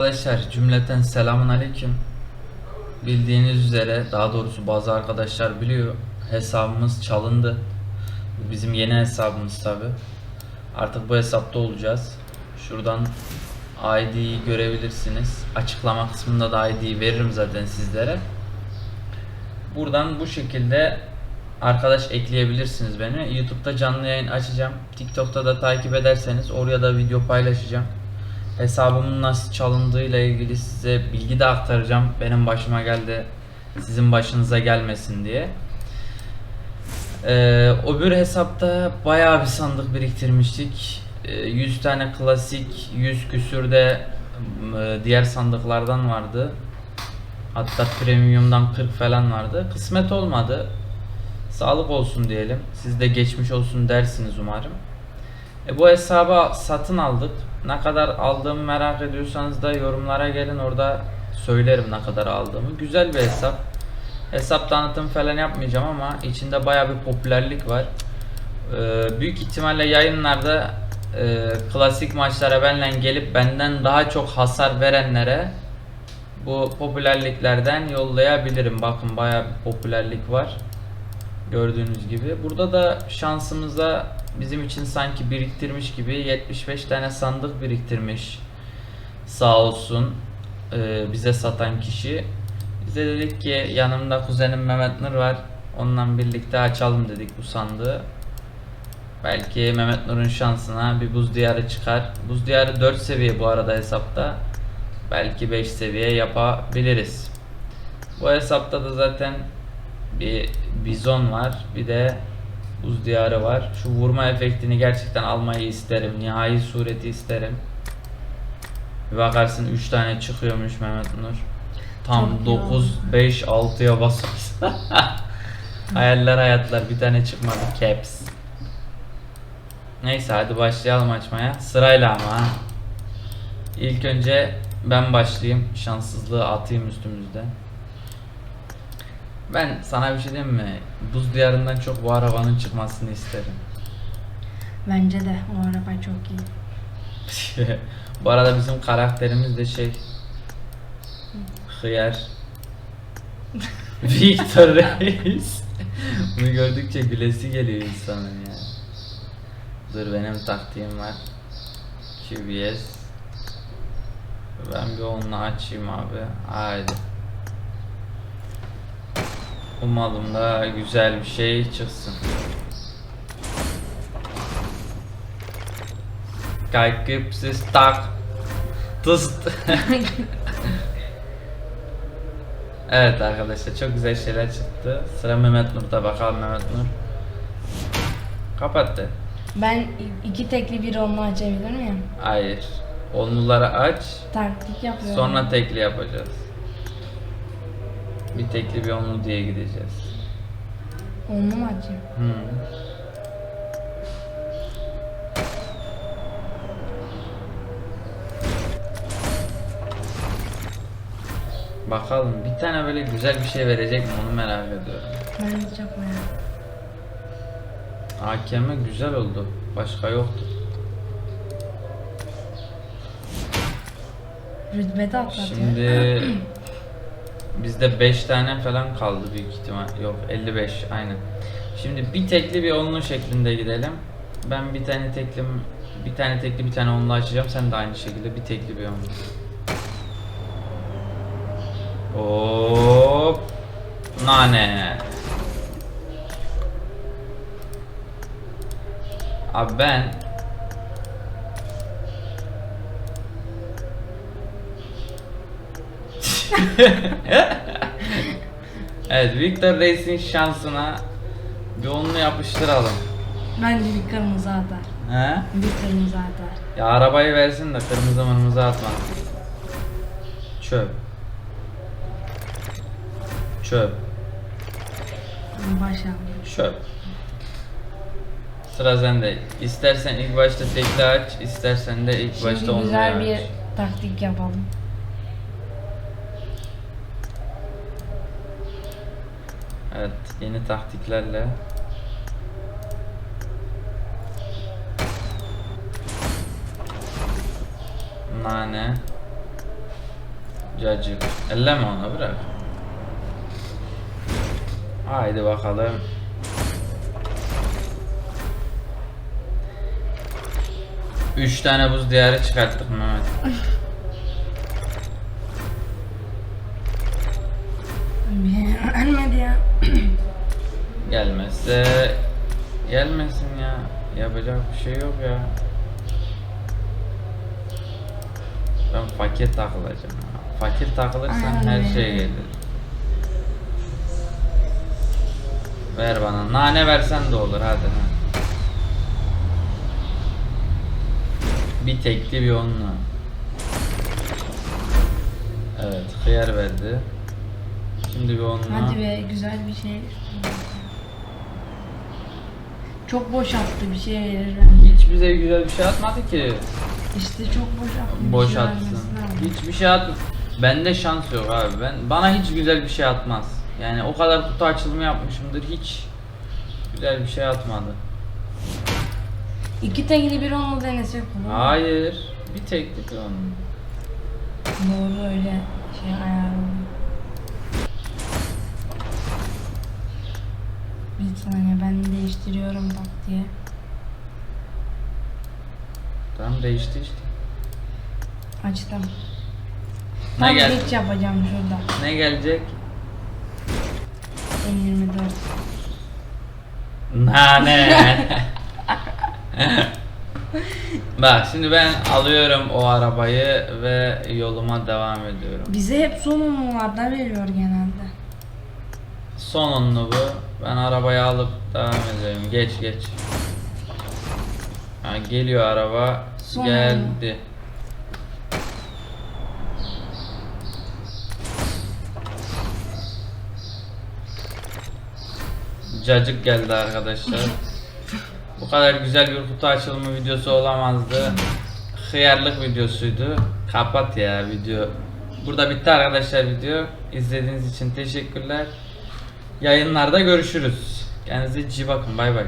Arkadaşlar cümleten selamun aleyküm. Bildiğiniz üzere daha doğrusu bazı arkadaşlar biliyor hesabımız çalındı. Bizim yeni hesabımız tabi. Artık bu hesapta olacağız. Şuradan ID'yi görebilirsiniz. Açıklama kısmında da ID'yi veririm zaten sizlere. Buradan bu şekilde arkadaş ekleyebilirsiniz beni. YouTube'da canlı yayın açacağım. TikTok'ta da takip ederseniz oraya da video paylaşacağım. Hesabımın nasıl çalındığıyla ilgili size bilgi de aktaracağım. Benim başıma geldi. Sizin başınıza gelmesin diye. Ee, o bir hesapta bayağı bir sandık biriktirmiştik. Ee, 100 tane klasik, 100 küsür de e, diğer sandıklardan vardı. Hatta premium'dan 40 falan vardı. Kısmet olmadı. Sağlık olsun diyelim. Siz de geçmiş olsun dersiniz umarım. E, bu hesabı satın aldık. Ne kadar aldığımı merak ediyorsanız da yorumlara gelin orada söylerim ne kadar aldığımı. Güzel bir hesap. Hesap tanıtım falan yapmayacağım ama içinde baya bir popülerlik var. Ee, büyük ihtimalle yayınlarda e, klasik maçlara benle gelip benden daha çok hasar verenlere bu popülerliklerden yollayabilirim. Bakın baya bir popülerlik var. Gördüğünüz gibi. Burada da şansımıza bizim için sanki biriktirmiş gibi 75 tane sandık biriktirmiş. Sağ olsun e, bize satan kişi. Biz de dedik ki yanımda kuzenim Mehmet Nur var. Onunla birlikte açalım dedik bu sandığı. Belki Mehmet Nur'un şansına bir buz diyarı çıkar. Buz diyarı 4 seviye bu arada hesapta. Belki 5 seviye yapabiliriz. Bu hesapta da zaten bir bizon var. Bir de buz diyarı var. Şu vurma efektini gerçekten almayı isterim. Nihai sureti isterim. Bir bakarsın 3 tane çıkıyormuş Mehmet Nur. Tam Çok iyi 9, 5, 6'ya basıyoruz. Hayaller hayatlar bir tane çıkmadı. Caps. Neyse hadi başlayalım açmaya. Sırayla ama ha. İlk önce ben başlayayım. Şanssızlığı atayım üstümüzde. Ben sana bir şey diyeyim mi? Buz diyarından çok bu arabanın çıkmasını isterim. Bence de o araba çok iyi. bu arada bizim karakterimiz de şey Hıyar. Victor Reis. Bunu gördükçe gülesi geliyor insanın ya. Dur benim taktiğim var. QBS Ben bir onu açayım abi. Haydi Umalım da güzel bir şey çıksın Kalkıp siz tak Tıst Evet arkadaşlar çok güzel şeyler çıktı. Sıra Mehmet Nur'da bakalım Mehmet Nur. Kapattı. Ben iki tekli bir onlu açabilir miyim? Hayır. Onluları aç. Taktik yapıyorum. Sonra tekli yapacağız. Bir tekli bir onlu diye gideceğiz. Onlu mu açayım? Hı. Bakalım bir tane böyle güzel bir şey verecek mi onu merak ediyorum. Ben de çok merak AKM güzel oldu. Başka yoktu. Rütbeti atlatıyor. Şimdi bizde 5 tane falan kaldı büyük ihtimal. Yok 55 aynen. Şimdi bir tekli bir onlu şeklinde gidelim. Ben bir tane tekli bir tane tekli bir tane onlu açacağım. Sen de aynı şekilde bir tekli bir onlu. Hop. Nane. Abi ben Evet Victor Reis'in şansına bir onlu yapıştıralım. Bence bir kırmızı atar. He? Bir kırmızı atar. Ya arabayı versin de kırmızı mırmızı atma. Çöp. Çöp. Başlayalım. Çöp. Sıra sende. İstersen ilk başta tekli aç, istersen de ilk başta Şimdi onlu güzel aç. bir taktik yapalım. Evet, yeni taktiklerle. Nane. Cacık. Elleme onu bırak. Haydi bakalım. Üç tane buz diyarı çıkarttık Mehmet. Gelmezse gelmesin ya. Yapacak bir şey yok ya. Ben fakir takılacağım. Fakir takılırsan Aynen her şey gelir. Ver bana. Nane versen de olur hadi. ha. Bir tekli bir onunla. Evet, hıyar verdi. Şimdi bir onunla. Hadi be güzel bir şey. Çok boş attı bir şey verir bence. Hiç bize güzel bir şey atmadı ki. İşte çok boş attı. bir Boş şey. Hiçbir şey at. Bende şans yok abi. Ben bana hiç güzel bir şey atmaz. Yani o kadar kutu açılımı yapmışımdır hiç güzel bir şey atmadı. İki tekli bir onlu denesek olur. mu? Hayır. Bir teklik onun. Doğru öyle şey ayarladım. Bir saniye ben değiştiriyorum bak diye. Tamam değişti işte. Açtım. Ne Tam gel? geç yapacağım şurada. Ne gelecek? M24. Nane. Bak şimdi ben alıyorum o arabayı ve yoluma devam ediyorum. Bize hep son onlularda veriyor genelde. Son onlu bu. Ben arabayı alıp devam ediyorum. Geç geç. Ha, geliyor araba. Son Geldi. Cacık geldi arkadaşlar. Bu kadar güzel bir kutu açılımı videosu olamazdı. Hıyarlık videosuydu. Kapat ya video. Burada bitti arkadaşlar video. İzlediğiniz için teşekkürler. Yayınlarda görüşürüz. Kendinize iyi bakın. Bay bay.